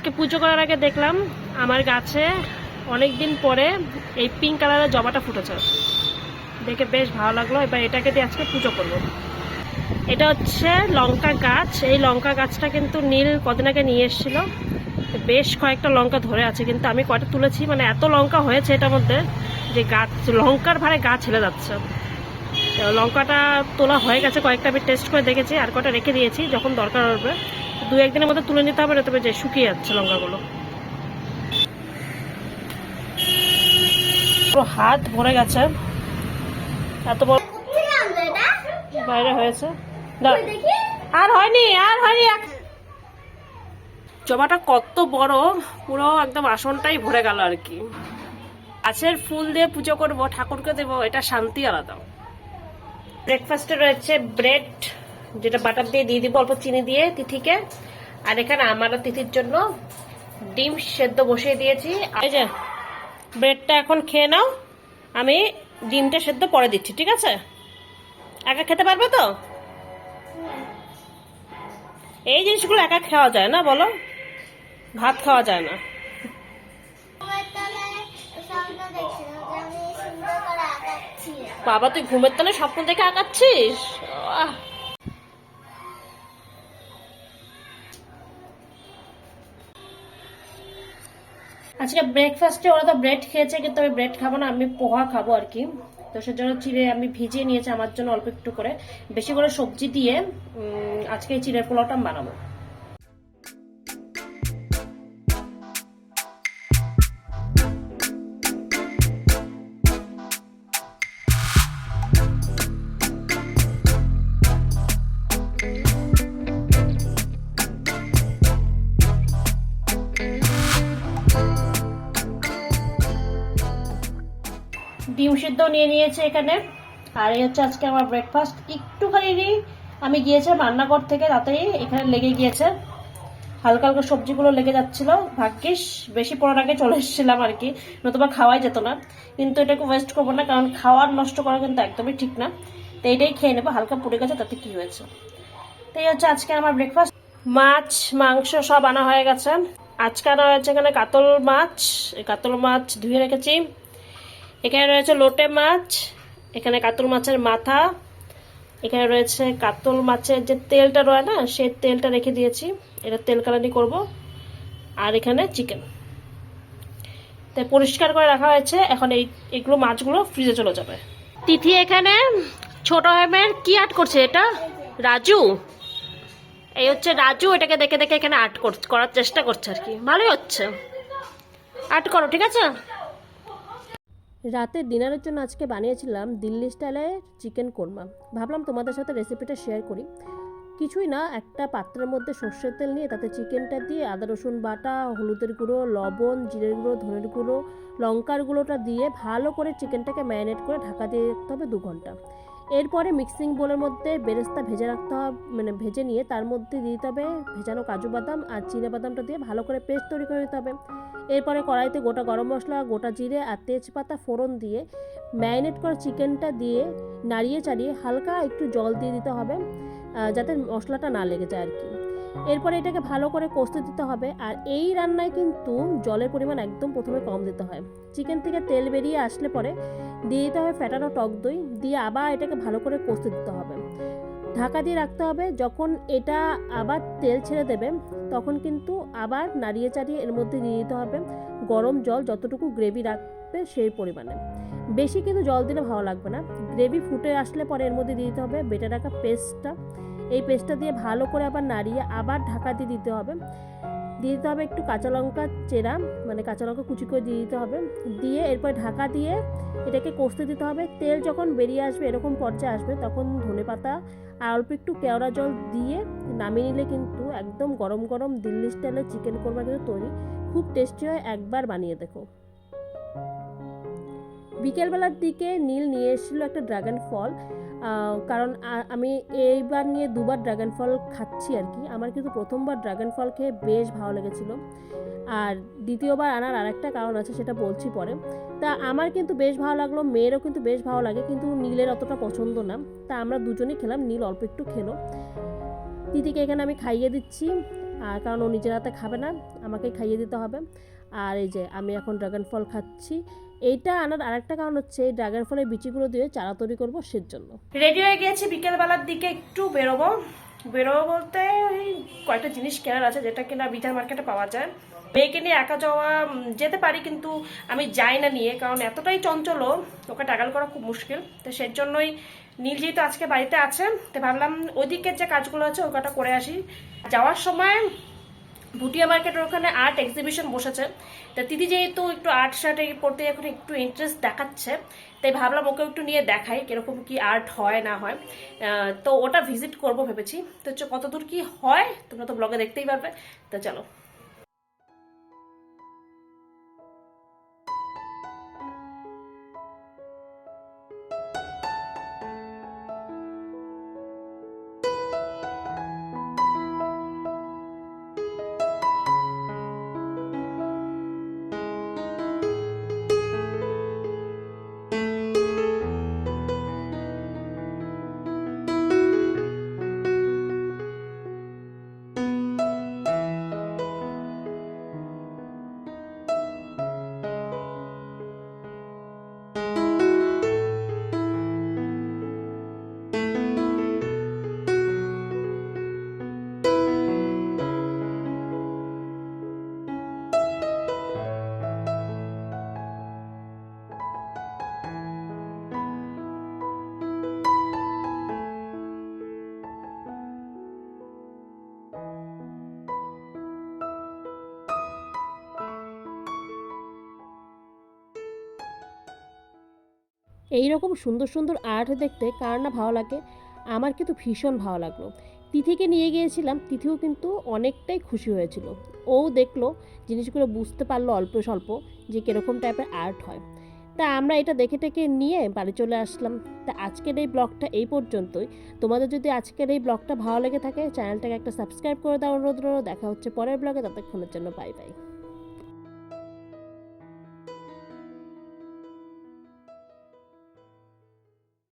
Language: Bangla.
আজকে পুজো করার আগে দেখলাম আমার গাছে অনেক দিন পরে এই পিঙ্ক কালারের জবাটা ফুটেছে। দেখে বেশ ভালো লাগল। এবার এটাকে দিয়ে আজকে পুজো করব। এটা হচ্ছে লঙ্কা গাছ। এই লঙ্কা গাছটা কিন্তু নীল কদিন আগে নিয়ে এসেছিল। বেশ কয়েকটা লঙ্কা ধরে আছে, কিন্তু আমি কয়টা তুলেছি? মানে এত লঙ্কা হয়েছে এটার মধ্যে যে গাছ, লঙ্কার ভারে গাছ হেলে যাচ্ছে। লঙ্কাটা তোলা হয়ে গেছে। কয়েকটা আমি টেস্ট করে দেখেছি। আর কটা রেখে দিয়েছি, যখন দরকার হবে। দু একদিনের মধ্যে তুলে নিতে হবে না তবে যে শুকিয়ে যাচ্ছে লঙ্কাগুলো। পুরো হাত ভরে গেছে। এত বড় বাইরে হয়েছে। আর হয়নি আর হয়নি জবাটা কত বড়, পুরো একদম আসনটাই ভরে গেল আর কি। গাছের ফুল দিয়ে পুজো করব, ঠাকুরকে দেবো, এটা শান্তি আলাদা। ব্রেকফাস্টে রয়েছে ব্রেড যেটা বাটার দিয়ে দিয়ে দিব, অল্প চিনি দিয়ে তিথিকে। আর এখানে আমার তিথির জন্য ডিম সেদ্ধ বসিয়ে দিয়েছি। এই যে, ব্রেডটা এখন খেয়ে নাও। আমি ডিমটা সেদ্ধ পরে দিচ্ছি, ঠিক আছে? একা খেতে পারবে তো? এই জিনিসগুলো একা খাওয়া যায় না, বলো? ভাত খাওয়া যায় না। বাবা, তুই ঘুমের তলে স্বপ্ন দেখে আঁকাচ্ছিস আজকে ব্রেকফাস্টে ওরা তো ব্রেড খেয়েছে, কিন্তু আমি ব্রেড খাব না, আমি পোহা খাব আর কি। তো সেজন্য চিড়ে আমি ভিজিয়ে নিয়েছি আমার জন্য অল্প একটু করে। বেশি করে সবজি দিয়ে আজকে এই চিড়ের পোলাওটা বানাবো। ডিম সিদ্ধ নিয়ে নিয়েছে এখানে। আর এই হচ্ছে আজকে আমার ব্রেকফাস্ট একটুখানি আমি গিয়েছিলাম রান্নাঘর থেকে তাড়াতাড়ি এখানে লেগে গিয়েছে। হালকা হালকা সবজিগুলো লেগে যাচ্ছিল, ভাগ্যিস বেশি পড়ার আগে চলে এসেছিলাম আর কি, নতুবা খাওয়াই যেত না। কিন্তু এটাকে ওয়েস্ট করব না, কারণ খাওয়ার নষ্ট করা কিন্তু একদমই ঠিক না। তো এটাই খেয়ে নেব, হালকা পুড়ে গেছে, তাতে কি হয়েছে। তো এই হচ্ছে আজকে আমার ব্রেকফাস্ট মাছ, মাংস সব আনা হয়ে গেছে। আজকে আনা হয়েছে এখানে কাতল মাছ। কাতল মাছ ধুয়ে রেখেছি। এখানে রয়েছে লোটে মাছ, এখানে কাতল মাছের মাথা, এখানে রয়েছে কাতল মাছের যে তেলটা রয় না সেই তেলটা রেখে দিয়েছি। এটা তেল কালানি করব। আর এখানে চিকেন। তাই পরিষ্কার করে রাখা হয়েছে। এখন এই, এগুলো মাছগুলো ফ্রিজে চলে যাবে। তিথি এখানে ছোট হেমের কি আর্ট করছে এটা? রাজু? এই হচ্ছে রাজু, এটাকে দেখে দেখে এখানে আর্ট করার চেষ্টা করছে আর কি। ভালোই হচ্ছে। আর্ট করো, ঠিক আছে? রাতের ডিনারের জন্য আজকে বানিয়েছিলাম দিল্লি স্টাইলে চিকেন কোরমা। ভাবলাম তোমাদের সাথে রেসিপিটা শেয়ার করি। কিছুই না, একটা পাত্রের মধ্যে সর্ষের তেল নিয়ে তাতে চিকেনটা দিয়ে আদা, রসুন বাটা, হলুদের গুঁড়ো, লবণ, জিরের গুঁড়ো, ধনের গুঁড়ো, লঙ্কার গুঁড়োটা দিয়ে ভালো করে চিকেনটাকে ম্যারিনেট করে ঢাকা দিয়ে রাখতে হবে দু ঘণ্টা। এরপরে মিক্সিং বোলের মধ্যে বেরেস্তা ভেজে রাখতে হবে মানে ভেজে নিয়ে তার মধ্যে দিয়ে দিতে হবে ভেজানো কাজু বাদাম আর চিনে বাদামটা দিয়ে ভালো করে পেস্ট তৈরি করে নিতে হবে। এরপরে কড়াইতে গোটা গরম মশলা, গোটা জিরে আর তেজপাতা ফোড়ন দিয়ে ম্যারিনেট করা চিকেনটা দিয়ে নাড়িয়ে চাড়িয়ে হালকা একটু জল দিয়ে দিতে হবে যাতে মশলাটা না লেগে যায় আর কি। এরপরে এটাকে ভালো করে কষতে দিতে হবে আর এই রান্নায় কিন্তু জলের পরিমাণ একদম প্রথমে কম দিতে হয়। চিকেন থেকে তেল বেরিয়ে আসলে পরে দিয়ে দিতে হবে ফ্যাটানো টক দই, দিয়ে আবার এটাকে ভালো করে কষতে দিতে হবে। ঢাকা দিয়ে রাখতে হবে, যখন এটা আবার তেল ছেড়ে দেবে, তখন কিন্তু আবার নাড়িয়ে চাড়িয়ে এর মধ্যে দিয়ে দিতে হবে গরম জল, যতটুকু গ্রেভি রাখবে সেই পরিমাণে। বেশি কিন্তু জল দিলে ভালো লাগবে না। গ্রেভি ফুটে আসলে পরে এর মধ্যে দিয়ে দিতে হবে বেটে রাখা পেস্টটা। এই পেস্টটা দিয়ে ভালো করে আবার নাড়িয়ে আবার ঢাকা দিয়ে দিতে হবে। দিয়ে দিতে হবে একটু কাঁচা লঙ্কা চেরা মানে কাঁচা লঙ্কা কুচি করে দিয়ে দিতে হবে। দিয়ে এরপর ঢাকা দিয়ে এটাকে কষতে দিতে হবে। তেল যখন বেরিয়ে আসবে, এরকম পর্যায়ে আসবে, তখন ধনে পাতা আর অল্প একটু কেওড়া জল দিয়ে নামিয়ে নিলে কিন্তু একদম গরম গরম দিল্লি স্টাইলের চিকেন কোরমা কিন্তু তৈরি। খুব টেস্টি হয়, একবার বানিয়ে দেখো। বিকেলবেলার দিকে নীল নিয়ে এসেছিল একটা ড্রাগন ফল কারণ আমি এইবার নিয়ে দুবার ড্রাগন ফল খাচ্ছি আর কি। আমার কিন্তু প্রথমবার ড্রাগন ফল খেয়ে বেশ ভালো লেগেছিল। আর দ্বিতীয়বার আনার আরেকটা কারণ আছে, সেটা বলছি পরে। তা আমার কিন্তু বেশ ভালো লাগল, মেয়েরও কিন্তু বেশ ভালো লাগে, কিন্তু নীলের অতটা পছন্দ না। তা আমরা দুজনেই খেলাম, নীল অল্প একটু খেলো। দিদিকে এখানে আমি খাইয়ে দিচ্ছি আর কারণ ও নিজের হাতে খাবে না আমাকে খাইয়ে দিতে হবে। আর এই যে, আমি এখন ড্রাগন ফল খাচ্ছি। এইটা আনার আরেকটা কারণ হচ্ছে এই ড্রাগন ফলের বিচিগুলো দিয়ে চারা তৈরি করব সের জন্য রেডি হয়ে গিয়েছি, বিকেলবেলার দিকে একটু বেরোবো। বেরোবো বলতে ওই কয়েকটা জিনিস কেনার আছে যেটা কিনা বিটার মার্কেটে পাওয়া যায়। মেয়েকে নিয়ে একা যাওয়া যেতে পারি কিন্তু আমি যাই না নিয়ে, কারণ এতটাই চঞ্চল, ওকে টাগাল করা খুব মুশকিল। তো সেই জন্যই নীল যেহেতু আজকে বাড়িতে আছে, তো ভাবলাম ওইদিকের যে কাজগুলো আছে ওই করে আসি। যাওয়ার সময় ভুটিয়া মার্কেটের ওখানে আর্ট এক্সিবিশন বসেছে। তা দিদি যেহেতু একটু আর্ট শার্টে পড়তে এখন একটু ইন্টারেস্ট দেখাচ্ছে, তাই ভাবলাম ওকে একটু নিয়ে দেখাই কীরকম কি আর্ট হয় না হয়। তো ওটা ভিজিট করব ভেবেছি। তো হচ্ছে কতদূর কি হয়, তোমরা তো ব্লগে দেখতেই পারবে। তো চলো। এই রকম সুন্দর সুন্দর আর্ট দেখতে কার না ভালো লাগে? আমার কিন্তু ভীষণ ভালো লাগল। তিথিকে নিয়ে গিয়েছিলাম, তিথিও কিন্তু অনেকটাই খুশি হয়েছিল। ও দেখল, জিনিসগুলো বুঝতে পারল অল্প স্বল্প যে কীরকম টাইপের আর্ট হয়। তা আমরা এটা দেখে টেকে নিয়ে বাড়ি চলে আসলাম। তা আজকের এই ব্লগটা এই পর্যন্তই। তোমাদের যদি আজকের এই ব্লগটা ভালো লেগে থাকে, চ্যানেলটাকে একটা সাবস্ক্রাইব করে দেওয়ার অনুরোধ দেখা হচ্ছে পরের ব্লগে, ততক্ষণের জন্য বাই বাই